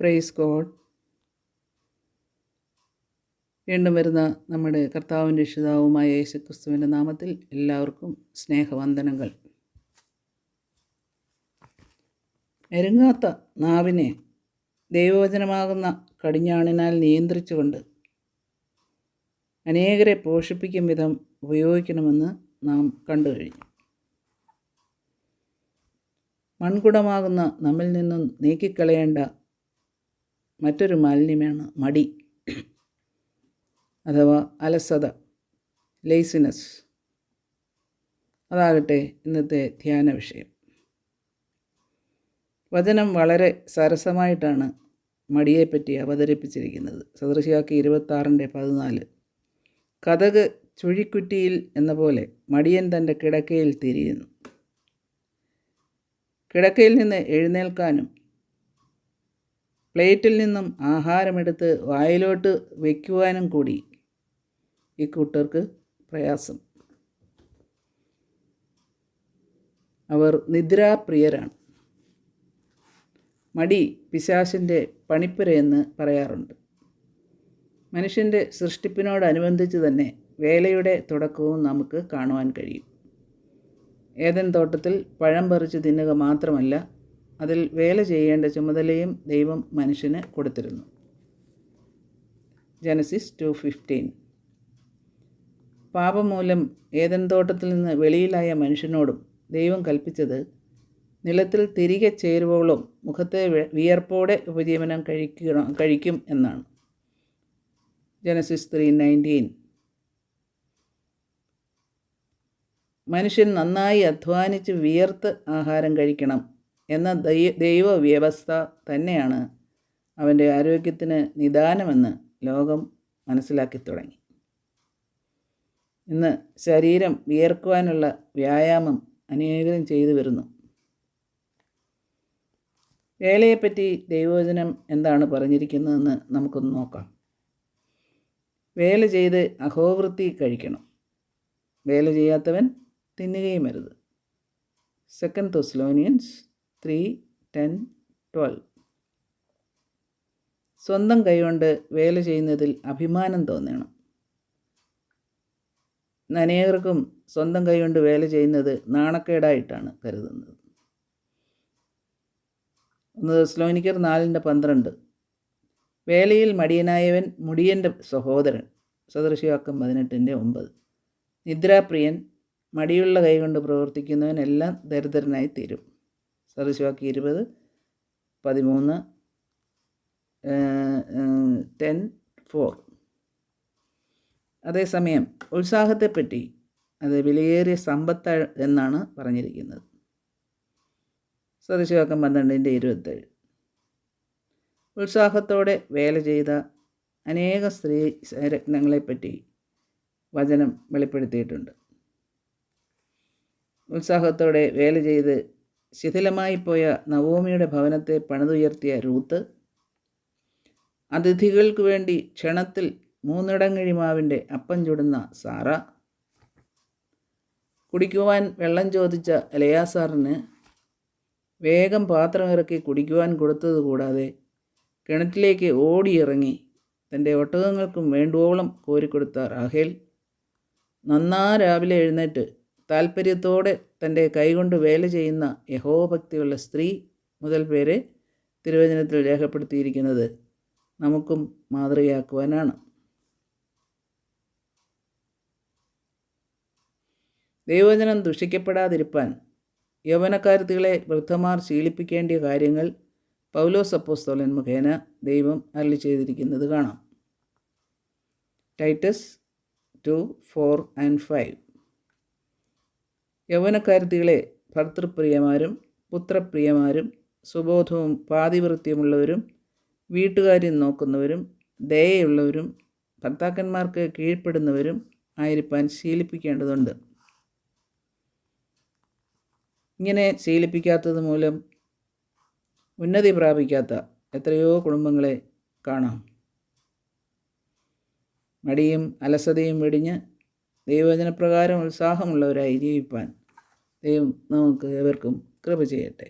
Praise God വീണ്ടും വരുന്ന നമ്മുടെ കർത്താവും രക്ഷിതാവുമായ യേശുക്രിസ്തുവിന്റെ നാമത്തിൽ എല്ലാവർക്കും സ്നേഹവന്ദനങ്ങൾ. എരുങ്ങാത്ത നാവിനെ ദൈവവചനമാകുന്ന കടിഞ്ഞാണിനാൽ നിയന്ത്രിച്ചുകൊണ്ട് അനേകരെ പോഷിപ്പിക്കും വിധം ഉപയോഗിക്കണമെന്ന് നാം കണ്ടു കഴിഞ്ഞു. മൺകുടമാകുന്ന നമ്മിൽ നിന്നും നീക്കിക്കളയേണ്ട മറ്റൊരു മാലിന്യമാണ് മടി. അഥവാ അലസത ലേസിനെസ് അതാകട്ടെ ഇന്നത്തെ ധ്യാന വിഷയം. വചനം വളരെ സരസമായിട്ടാണ് മടിയെപ്പറ്റി അവതരിപ്പിച്ചിരിക്കുന്നത്. സദൃശിയാക്കി ഇരുപത്താറിന്റെ പതിനാല്. കഥക് ചുഴിക്കുറ്റിയിൽ എന്ന പോലെ മടിയൻ തന്റെ കിടക്കയിൽ തിരിയുന്നു. കിടക്കയിൽ നിന്ന് എഴുന്നേൽക്കാനും പ്ലേറ്റിൽ നിന്നും ആഹാരമെടുത്ത് വായിലോട്ട് വയ്ക്കുവാനും കൂടി ഈ കൂട്ടർക്ക് പ്രയാസം. അവർ നിദ്രാപ്രിയരാണ്. മടി പിശാശിന്റെ പണിപ്പുരയെന്ന് പറയാറുണ്ട്. മനുഷ്യന്റെ സൃഷ്ടിപ്പിനോടനുബന്ധിച്ച് തന്നെ വേലയുടെ തുടക്കവും നമുക്ക് കാണുവാൻ കഴിയും. ഏതൻ തോട്ടത്തിൽ പഴം പറിച്ച് തിന്നുക മാത്രമല്ല അതിൽ വേല ചെയ്യേണ്ട ചുമതലയും ദൈവം മനുഷ്യന് കൊടുത്തിരുന്നു. ജനസിസ് ടു ഫിഫ്റ്റീൻ പാപം മൂലം ഏതൻ തോട്ടത്തിൽ നിന്ന് വെളിയിലായ മനുഷ്യനോടും ദൈവം കൽപ്പിച്ചത് നിലത്തിൽ തിരികെ ചേരുവോളും മുഖത്തെ വിയർപ്പോടെ ഉപജീവനം കഴിക്കണം കഴിക്കും എന്നാണ്. ജനസിസ് ത്രീ നയന്റീൻ മനുഷ്യൻ നന്നായി അധ്വാനിച്ച് വിയർത്ത് ആഹാരം കഴിക്കണം. എന്ന ദൈവ വ്യവസ്ഥ തന്നെയാണ് അവന്റെ ആരോഗ്യത്തിന് നിദാനമെന്ന് ലോകം മനസ്സിലാക്കി തുടങ്ങി. ഇന്ന് ശരീരം വിയർക്കുവാനുള്ള വ്യായാമം അനേകം ചെയ്തു വരുന്നു. വേലയെപ്പറ്റി ദൈവവചനം എന്താണ് പറഞ്ഞിരിക്കുന്നതെന്ന് നമുക്കൊന്ന് നോക്കാം. വേല ചെയ്ത് അഹോവൃത്തി കഴിക്കണം. വേല ചെയ്യാത്തവൻ തിന്നുകയും അരുത്. Second Thessalonians three ten twelve സ്വന്തം കൈകൊണ്ട് വേല ചെയ്യുന്നതിൽ അഭിമാനം തോന്നണം. അനേകർക്കും സ്വന്തം കൈകൊണ്ട് വേല ചെയ്യുന്നത് നാണക്കേടായിട്ടാണ് കരുതുന്നത്. ഒന്ന് സ്ലോനിക്കർ നാലിന്റെ പന്ത്രണ്ട്. വേലയിൽ മടിയനായവൻ മുടിയന്റെ സഹോദരൻ. സദൃശവാക്കം പതിനെട്ടിന്റെ ഒമ്പത്. നിദ്രാപ്രിയൻ മടിയുള്ള കൈകൊണ്ട് പ്രവർത്തിക്കുന്നവനെല്ലാം ദരിദ്രനായി തീരും സദൃശവാക്കി ഇരുപത് പതിമൂന്ന് ടെൻ ഫോർ. അതേസമയം ഉത്സാഹത്തെപ്പറ്റി അത് വിലയേറിയ സമ്പത്ത് എന്നാണ് പറഞ്ഞിരിക്കുന്നത്. സദൃശവാക്കം പന്ത്രണ്ടിന്റെ ഇരുപത്തേഴ്. ഉത്സാഹത്തോടെ വേല ചെയ്ത അനേക സ്ത്രീ രത്നങ്ങളെപ്പറ്റി വചനം വെളിപ്പെടുത്തിയിട്ടുണ്ട്. ഉത്സാഹത്തോടെ വേല ചെയ്ത് ശിഥിലമായി പോയ നവോമിയുടെ ഭവനത്തെ പണിതുയർത്തിയ രൂത്ത് അതിഥികൾക്ക് വേണ്ടി ക്ഷണത്തിൽ മൂന്നിടങ്ങിഴിമാവിന്റെ അപ്പം ചുടുന്ന സാറ കുടിക്കുവാൻ വെള്ളം ചോദിച്ച ലയാസാറിന് വേഗം പാത്രമിറക്കി കുടിക്കുവാൻ കൊടുത്തതുകൂടാതെ കിണറ്റിലേക്ക് ഓടിയിറങ്ങി തന്റെ ഒട്ടകങ്ങൾക്കും വേണ്ടുവോളം കോരിക്കൊടുത്ത റാഹേൽ നന്നാ രാവിലെ എഴുന്നേറ്റ് താല്പര്യത്തോടെ തന്റെ കൈകൊണ്ട് വേല ചെയ്യുന്ന യഹോഭക്തിയുള്ള സ്ത്രീ മുതൽ പേരെ തിരുവചനത്തിൽ രേഖപ്പെടുത്തിയിരിക്കുന്നത് നമുക്കും മാതൃകയാക്കുവാനാണ്. ദൈവവചനം ദുഷിക്കപ്പെടാതിരിപ്പാൻ യൗവനക്കാരത്തികളെ വൃദ്ധമാർ ശീലിപ്പിക്കേണ്ടിയ കാര്യങ്ങൾ പൗലോസ് അപ്പോസ്തോലൻ മുഖേന ദൈവം അരളി ചെയ്തിരിക്കുന്നത് കാണാം. Titus two four and five. യൗവനക്കാരത്തികളെ ഭർത്തൃപ്രിയമാരും പുത്രപ്രിയമാരും സുബോധവും പാതിവൃത്യമുള്ളവരും വീട്ടുകാര്യം നോക്കുന്നവരും ദയയുള്ളവരും ഭർത്താക്കന്മാർക്ക് കീഴ്പ്പെടുന്നവരും ആയിരിക്കാൻ ശീലിപ്പിക്കേണ്ടതുണ്ട്. ഇങ്ങനെ ശീലിപ്പിക്കാത്തത് മൂലം ഉന്നതി പ്രാപിക്കാത്ത എത്രയോ കുടുംബങ്ങളെ കാണാം. മടിയും അലസതയും വെടിഞ്ഞ് ദൈവവചനപ്രകാരം ഉത്സാഹമുള്ളവരായി ജീവിപ്പാൻ ദൈവം നമുക്ക് ഏവർക്കും കൃപ ചെയ്യട്ടെ.